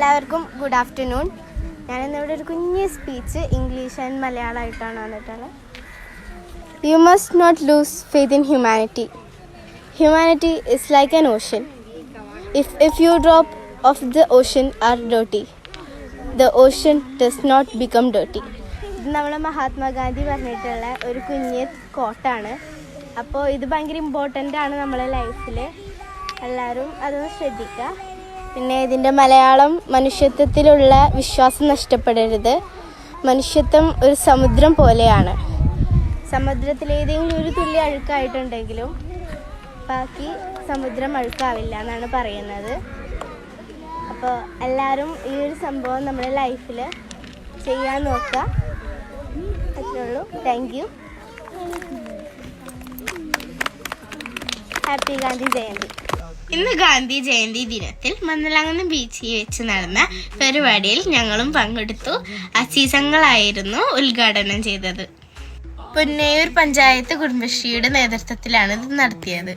എല്ലാവർക്കും good afternoon. ഞാനിന്നിവിടെ ഒരു കുഞ്ഞ് സ്പീച്ച് ഇംഗ്ലീഷ് ആൻഡ് മലയാളമായിട്ടാണ് വന്നിട്ടുള്ളത്. You must not lose faith in humanity humanity is like an Ocean if if you drop of the Ocean R dotty the Ocean does not become dotty ഇത് നമ്മൾ മഹാത്മാഗാന്ധി പറഞ്ഞിട്ടുള്ള ഒരു കുഞ്ഞ് കോട്ടാണ് അപ്പോൾ ഇത് ഭയങ്കര ഇമ്പോർട്ടന്റ് ആണ് നമ്മളെ ലൈഫിൽ എല്ലാവരും അതൊന്ന് ശ്രദ്ധിക്കുക പിന്നെ ഇതിന്റെ മലയാളം മനുഷ്യത്വത്തിലുള്ള വിശ്വാസം നഷ്ടപ്പെടരുത്. മനുഷ്യത്വം ഒരു സമുദ്രം പോലെയാണ്. സമുദ്രത്തിൽ ഏതെങ്കിലും ഒരു തുള്ളി അഴുക്കായിട്ടുണ്ടെങ്കിലും ബാക്കി സമുദ്രം അഴുക്കാവില്ല എന്നാണ് പറയുന്നത്. അപ്പോൾ എല്ലാവരും ഈ ഒരു സംഭവം നമ്മുടെ ലൈഫിൽ ചെയ്യാൻ നോക്കുക. അത്രേ ഉള്ളൂ. Thank you happy Gandhi Jayanti ഇന്ന് ഗാന്ധി ജയന്തി ദിനത്തിൽ മന്നലാങ്ങുന്ന ബീച്ചിൽ വെച്ച് നടന്ന പരിപാടിയിൽ ഞങ്ങളും പങ്കെടുത്തു. അസീസങ്ങളായിരുന്നു ഉദ്ഘാടനം ചെയ്തത്. പുന്നയൂർ പഞ്ചായത്ത് കുടുംബശ്രീയുടെ നേതൃത്വത്തിലാണ് ഇത് നടത്തിയത്.